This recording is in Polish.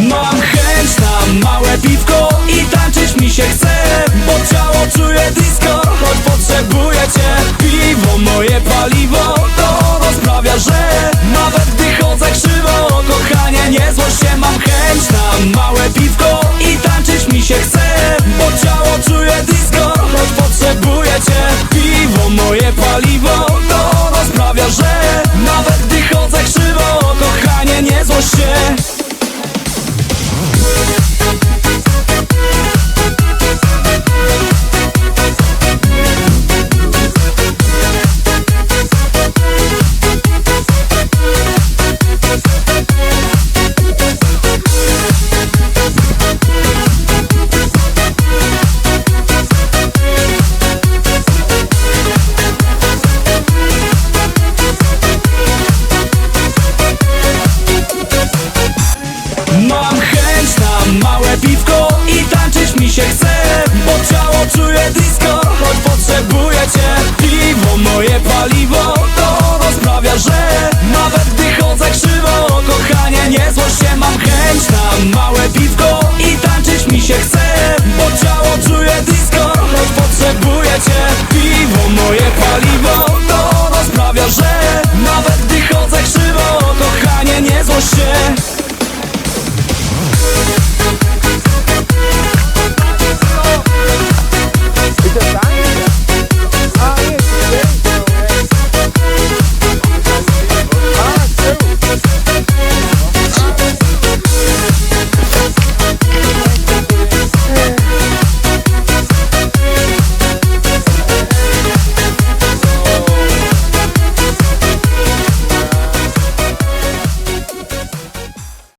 Mam chęć na małe piwko i tańczyć mi się chce Bo ciało czuje disco, choć potrzebuję cię. Piwo moje paliwo, to rozprawia, że Nawet gdy chodzę krzywo, kochanie nie złość się. Mam chęć na małe piwko i tańczyć mi się chce Bo ciało czuje disco, choć potrzebuję cię. Piwo moje paliwo, Dobre piwko i tańczyć mi się chce. Bo ciało czuje disco, choć potrzebuję cię. Piwo moje paliwo, to ono sprawia, że Nawet gdy chodzę krzywo, kochanie nie się Mam chęć na małe piwko i tańczyć mi się chce. Bo ciało czuje disco, choć potrzebuję cię. Piwo moje paliwo, to ono sprawia, że